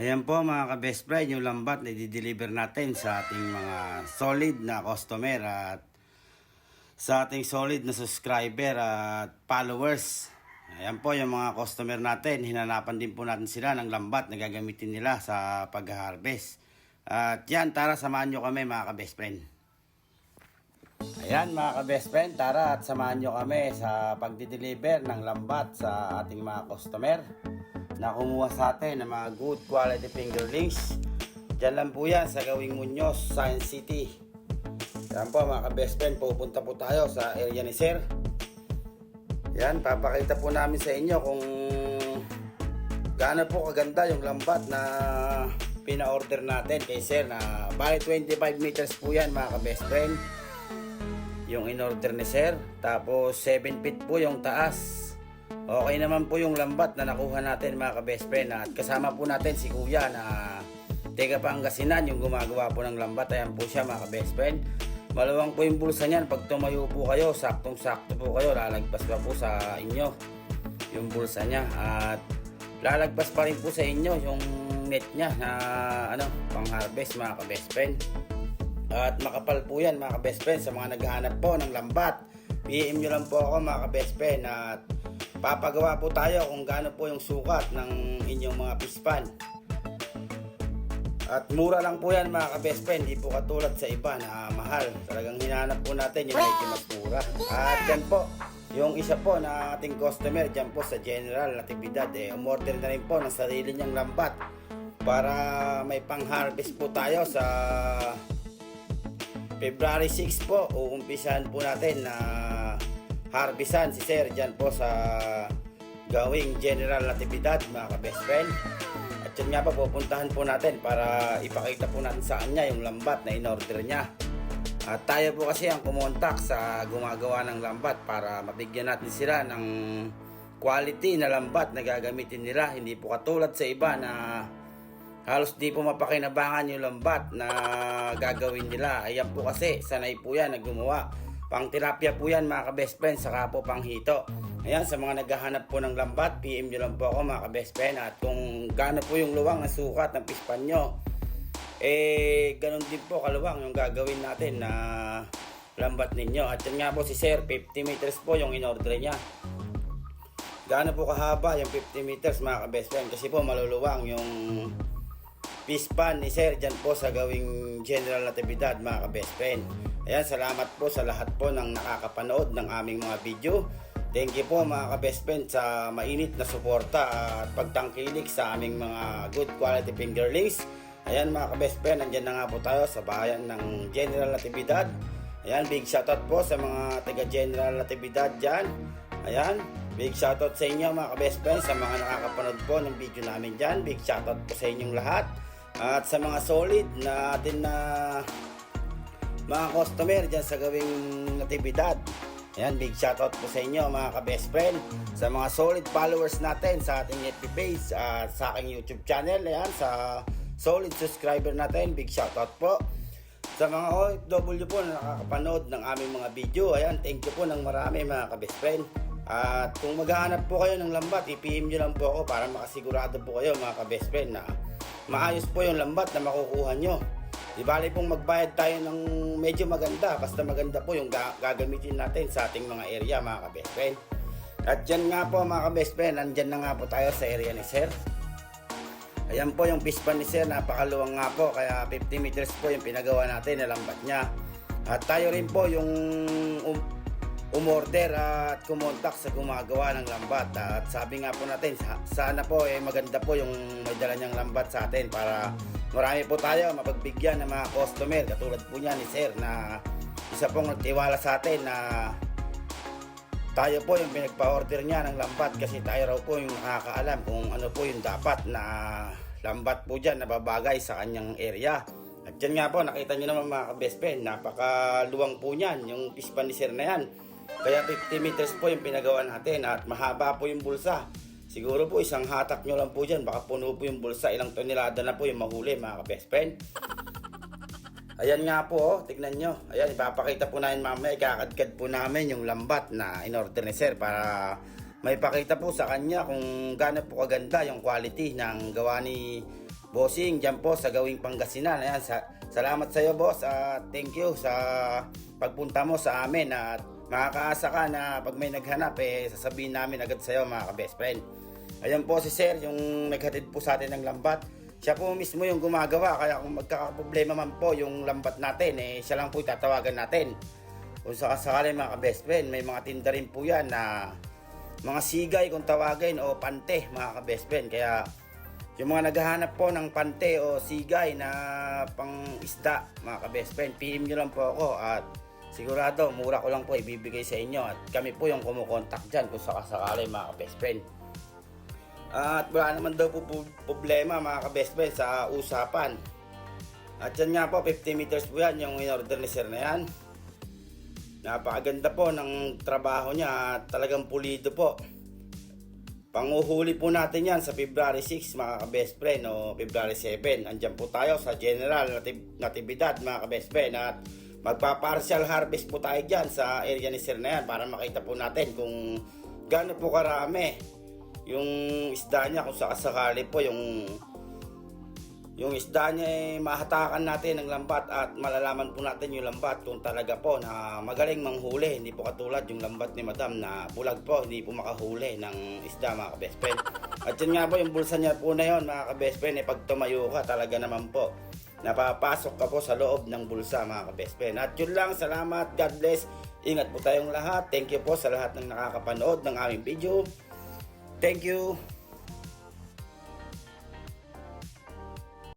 Ayan po mga ka-best friend, yung lambat na i-deliver natin sa ating mga solid na customer at sa ating solid na subscriber at followers. Ayan po yung mga customer natin, hinanapan din po natin sila ng lambat na gagamitin nila sa pag-harvest. At yan, tara samahan nyo kami mga ka-best friend. Ayan mga ka-best friend, tara at samahan nyo kami sa pagdi-deliver ng lambat sa ating mga customer na kumuha sa atin ng mga good quality fingerlings. Diyan lang po yan sa Gawing Muñoz, Science City. Yan po mga ka-best friend, pupunta po tayo sa area ni Sir. Yan, papakita po namin sa inyo kung gaano po kaganda yung lambat na pina-order natin kay Sir na bali 25 meters po yan mga ka-best friend yung in-order ni Sir. Tapos 7 feet po yung taas. Okay naman po yung lambat na nakuha natin mga ka-best friend. At kasama po natin si Kuya na Tega Pangasinan yung gumagawa po ng lambat. Ayan po siya mga ka-best friend. Maluwang po yung bulsa niyan. Pag tumayo po kayo, saktong-sakto po kayo. Lalagpas pa po sa inyo yung bulsa niya. At lalagpas pa rin po sa inyo yung net niya na ano, pang-harvest mga ka-best friend. At makapal po yan mga ka-best friend sa mga naghahanap po ng lambat. PM nyo lang po ako mga ka-best friend at papagawa po tayo kung gaano po yung sukat ng inyong mga pispan. At mura lang po yan mga ka-best friend, hindi po katulad sa iba na mahal. Talagang hinahanap po natin yung medyo mas mura. At yan po, yung isa po na ating customer dyan po sa General Natividad, eh, umorder na rin po ng sarili niyang lambat para may pang-harvest po tayo sa February 6 po, uumpisahan po natin na harvestan si Sir dyan po sa gawing General Natividad mga ka-best friend. At yun nga po, pupuntahan po natin para ipakita po natin sa kanya yung lambat na in-order niya. At tayo po kasi ang kumontak sa gumagawa ng lambat para mabigyan natin sila ng quality na lambat na gagamitin nila. Hindi po katulad sa iba na halos di po mapakinabangan yung lambat na gagawin nila. Ayan po kasi, sanay po yan na gumawa. Pang terapya po yan mga ka-best friend, saka po pang hito. Ayan, sa mga naghahanap po ng lambat, PM nyo lang po ako mga ka-best friend. At kung gaano po yung luwang na sukat ng pispan nyo, eh, ganun din po kaluwang yung gagawin natin na lambat ninyo. At yan nga po si Sir, 50 meters po yung in-order niya. Gaano po kahaba yung 50 meters mga ka-best friend kasi po maluluwang yung pispan ni Sir dyan po sa gawing General Natividad mga ka-best friend. Ayan, salamat po sa lahat po ng nakakapanood ng aming mga video. Thank you po mga ka-best friend sa mainit na suporta at pagtangkilik sa aming mga good quality fingerlings. Ayan mga ka-best friend, nandyan na nga po tayo sa bayan ng General Natividad. Ayan, big shoutout po sa mga taga General Natividad dyan. Ayan, big shoutout sa inyo mga ka-best friend sa mga nakakapanood po ng video namin dyan. Big shoutout po sa inyong lahat. At sa mga solid na atin na mga customer dyan sa gawing natividad. Ayan, big shoutout po sa inyo mga ka-best friend. Sa mga solid followers natin sa ating FB page at sa aking YouTube channel. Ayan, sa solid subscriber natin, big shoutout po. Sa mga OFW po na nakakapanood ng aming mga video, ayan, thank you po ng marami mga ka-best friend. At kung maghahanap po kayo ng lambat, i-PM nyo lang po ako para makasigurado po kayo mga ka-best friend na maayos po yung lambat na makukuha nyo. Di bali pong magbayad tayo ng medyo maganda, basta maganda po yung ga- gagamitin natin sa ating mga area mga ka-best friend. At dyan nga po mga ka-best friend, nandyan na nga po tayo sa area ni Sir. Ayan po yung pispan ni Sir, napakaluwang nga po, kaya 50 meters po yung pinagawa natin na lambat niya. At tayo rin po yung um, umorder at kumontak sa gumagawa ng lambat. At sabi nga po natin, sa- sana po eh, maganda po yung may dala niyang lambat sa atin para marami po tayo mapagbigyan ng mga customer. Katulad po niya ni Sir na isa pong nagtiwala sa atin na tayo po yung pinagpa-order niya ng lambat kasi tayo raw po yung nakakaalam kung ano po yung dapat na lambat po dyan na babagay sa kanyang area. At yan nga po, nakita nyo naman mga ka-best friend, napakaluwang po niyan, yung pispan ni Sir na yan. Kaya 50 meters po yung pinagawa natin at mahaba po yung bulsa. Siguro po isang hatak nyo lang po dyan, baka puno po yung bulsa, ilang tonelada na po yung mahuli mga ka-best friend. Ayan nga po, oh, tignan nyo. Ayan, ipapakita po namin mamaya, ikakadkad po namin yung lambat na in-order ni Sir para may pakita po sa kanya kung gaano po kaganda yung quality ng gawa ni bossing dyan po sa gawing Pangasinan. Ayan, sa, salamat sa iyo boss at thank you sa pagpunta mo sa amin at makakaasa ka na pag may naghanap eh sasabihin namin agad sa iyo mga ka-best friend. Ayan po si Sir, yung naghatid po sa atin ng lambat. Siya po mismo yung gumagawa kaya kung magkakaproblema man po yung lambat natin eh siya lang po itatawagan natin. Kung sakasakali mga ka-best friend, may mga tinda rin po yan na mga sigay kung tawagin o pante mga ka-best friend. Kaya yung mga naghahanap po ng pante o sigay na pang isda mga ka-best friend, PM nyo lang po ako at sigurado mura ko lang po ibibigay sa inyo at kami po yung kumukontak dyan kung sakasakali mga ka-best friend. At wala naman daw po problema mga ka-best friend sa usapan. At yan nga po, 50 meters po yan yung in-order ni Sir na yan. Napakaganda po ng trabaho niya at talagang pulido po. Panguhuli po natin yan sa February 6 mga ka-best friend o February 7. Andyan po tayo sa General Natividad mga ka-best friend at magpa-partial harvest po tayo dyan sa area ni Sir na yan para makita po natin kung gaano po karami yung isda niya kung sakasakali po yung yung isda niya ay mahatakan natin ng lambat at malalaman po natin yung lambat kung talaga po na magaling manghuli. Hindi po katulad yung lambat ni madam na bulag po, hindi po makahuli ng isda mga ka-best. At yun nga po yung bulsa niya po na yun mga ka-best friend, eh, pag tumayo ka talaga naman po. Napapasok ka po sa loob ng bulsa mga ka-best friend. At yun lang, salamat, God bless. Ingat po tayong lahat. Thank you po sa lahat ng nakakapanood ng aming video. Thank you.